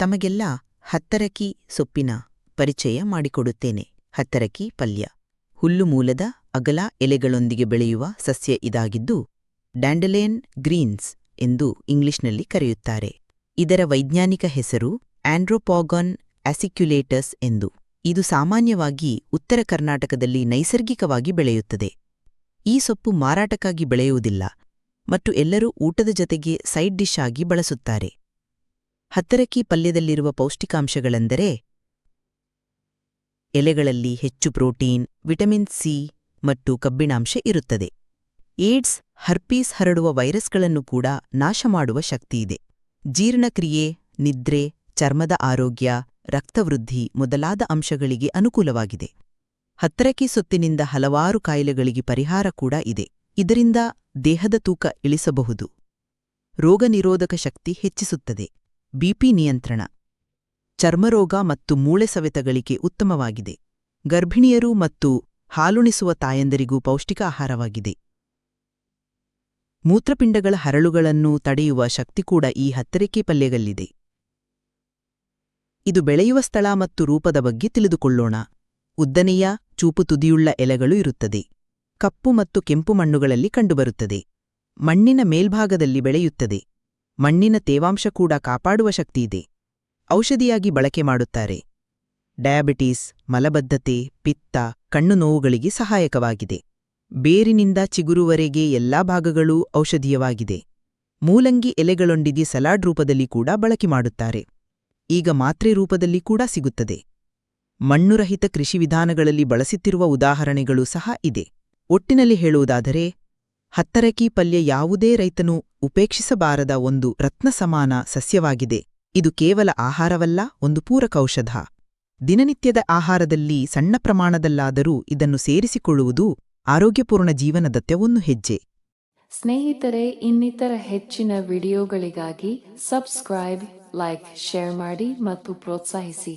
ತಮಗೆಲ್ಲ ಹತ್ತರಕಿ ಸೊಪ್ಪಿನ ಪರಿಚಯ ಮಾಡಿಕೊಡುತ್ತೇನೆ. ಹತ್ತರಕಿ ಪಲ್ಯ. ಹುಲ್ಲು ಮೂಲದ ಅಗಲ ಎಲೆಗಳೊಂದಿಗೆ ಬೆಳೆಯುವ ಸಸ್ಯ ಇದಾಗಿದ್ದು, ಡ್ಯಾಂಡಲೇನ್ ಗ್ರೀನ್ಸ್ ಎಂದು ಇಂಗ್ಲಿಷ್ನಲ್ಲಿ ಕರೆಯುತ್ತಾರೆ. ಇದರ ವೈಜ್ಞಾನಿಕ ಹೆಸರು ಆಂಡ್ರೋಪಾಗಾನ್ ಆಸಿಕ್ಯುಲೇಟಸ್ ಎಂದು. ಇದು ಸಾಮಾನ್ಯವಾಗಿ ಉತ್ತರ ಕರ್ನಾಟಕದಲ್ಲಿ ನೈಸರ್ಗಿಕವಾಗಿ ಬೆಳೆಯುತ್ತದೆ. ಈ ಸೊಪ್ಪು ಮಾರಾಟಕ್ಕಾಗಿ ಬೆಳೆಯುವುದಿಲ್ಲ, ಮತ್ತು ಎಲ್ಲರೂ ಊಟದ ಜೊತೆಗೆ ಸೈಡ್ ಡಿಶ್ ಆಗಿ ಬಳಸುತ್ತಾರೆ. ಹತ್ತರಕಿ ಪಲ್ಯದಲ್ಲಿರುವ ಪೌಷ್ಟಿಕಾಂಶಗಳೆಂದರೆ ಎಲೆಗಳಲ್ಲಿ ಹೆಚ್ಚು ಪ್ರೋಟೀನ್, ವಿಟಮಿನ್ ಸಿ ಮತ್ತು ಕಬ್ಬಿಣಾಂಶ ಇರುತ್ತದೆ. ಏಡ್ಸ್, ಹರ್ಪೀಸ್ ಹರಡುವ ವೈರಸ್ಗಳನ್ನು ಕೂಡ ನಾಶ ಮಾಡುವ ಶಕ್ತಿಯಿದೆ. ಜೀರ್ಣಕ್ರಿಯೆ, ನಿದ್ರೆ, ಚರ್ಮದ ಆರೋಗ್ಯ, ರಕ್ತವೃದ್ಧಿ ಮೊದಲಾದ ಅಂಶಗಳಿಗೆ ಅನುಕೂಲವಾಗಿದೆ. ಹತ್ತರಕಿ ಸೊತ್ತಿನಿಂದ ಹಲವಾರು ಕಾಯಿಲೆಗಳಿಗೆ ಪರಿಹಾರ ಕೂಡ ಇದೆ. ಇದರಿಂದ ದೇಹದ ತೂಕ ಇಳಿಸಬಹುದು. ರೋಗನಿರೋಧಕ ಶಕ್ತಿ ಹೆಚ್ಚಿಸುತ್ತದೆ. ಬಿಪಿ ನಿಯಂತ್ರಣ. ಚರ್ಮರೋಗ ಮತ್ತು ಮೂಳೆ ಸವೆತಗಳಿಗೆ ಉತ್ತಮವಾಗಿದೆ. ಗರ್ಭಿಣಿಯರು ಮತ್ತು ಹಾಲುಣಿಸುವ ತಾಯಂದರಿಗೂ ಪೌಷ್ಟಿಕ ಆಹಾರವಾಗಿದೆ. ಮೂತ್ರಪಿಂಡಗಳ ಹರಳುಗಳನ್ನು ತಡೆಯುವ ಶಕ್ತಿ ಕೂಡ ಈ ಹತ್ತರಿಕೆ ಪಲ್ಯಗಲ್ಲಿದೆ. ಇದು ಬೆಳೆಯುವ ಸ್ಥಳ ಮತ್ತು ರೂಪದ ಬಗ್ಗೆ ತಿಳಿದುಕೊಳ್ಳೋಣ. ಉದ್ದನೆಯ, ಚೂಪು ತುದಿಯುಳ್ಳ ಎಲೆಗಳು ಇರುತ್ತದೆ. ಕಪ್ಪು ಮತ್ತು ಕೆಂಪು ಮಣ್ಣುಗಳಲ್ಲಿ ಕಂಡುಬರುತ್ತದೆ. ಮಣ್ಣಿನ ಮೇಲ್ಭಾಗದಲ್ಲಿ ಬೆಳೆಯುತ್ತದೆ. ಮಣ್ಣಿನ ತೇವಾಂಶ ಕೂಡ ಕಾಪಾಡುವ ಶಕ್ತಿಯಿದೆ ಔಷಧಿಯಾಗಿ ಬಳಕೆ ಮಾಡುತ್ತಾರೆ. ಡಯಾಬಿಟೀಸ್, ಮಲಬದ್ಧತೆ, ಪಿತ್ತ, ಕಣ್ಣು ನೋವುಗಳಿಗೆ ಸಹಾಯಕವಾಗಿದೆ. ಬೇರಿನಿಂದ ಚಿಗುರುವರೆಗೆ ಎಲ್ಲಾ ಭಾಗಗಳೂ ಔಷಧೀಯವಾಗಿದೆ. ಮೂಲಂಗಿ ಎಲೆಗಳೊಂದಿಗೆ ಸಲಾಡ್ ರೂಪದಲ್ಲಿ ಕೂಡ ಬಳಕೆ ಮಾಡುತ್ತಾರೆ. ಈಗ ಮಾತ್ರೆ ರೂಪದಲ್ಲಿ ಕೂಡ ಸಿಗುತ್ತದೆ. ಮಣ್ಣುರಹಿತ ಕೃಷಿ ವಿಧಾನಗಳಲ್ಲಿ ಬಳಸುತ್ತಿರುವ ಉದಾಹರಣೆಗಳು ಸಹ ಇದೆ. ಒಟ್ಟಿನಲ್ಲಿ ಹೇಳುವುದಾದರೆ ಹತ್ತರಕಿ ಪಲ್ಯ ಯಾವುದೇ ರೈತನು ಉಪೇಕ್ಷಿಸಬಾರದ ಒಂದು ರತ್ನಸಮಾನ ಸಸ್ಯವಾಗಿದೆ. ಇದು ಕೇವಲ ಆಹಾರವಲ್ಲ, ಒಂದು ಪೂರಕೌಷಧ. ದಿನನಿತ್ಯದ ಆಹಾರದಲ್ಲಿ ಸಣ್ಣ ಪ್ರಮಾಣದಲ್ಲಾದರೂ ಇದನ್ನು ಸೇರಿಸಿಕೊಳ್ಳುವುದು ಆರೋಗ್ಯಪೂರ್ಣ ಜೀವನದತ್ತ ಒಂದು ಹೆಜ್ಜೆ. ಸ್ನೇಹಿತರೆ, ಇನ್ನಿತರ ಹೆಚ್ಚಿನ ವಿಡಿಯೋಗಳಿಗಾಗಿ ಸಬ್ಸ್ಕ್ರೈಬ್, ಲೈಕ್, ಶೇರ್ ಮಾಡಿ ಮತ್ತು ಪ್ರೋತ್ಸಾಹಿಸಿ.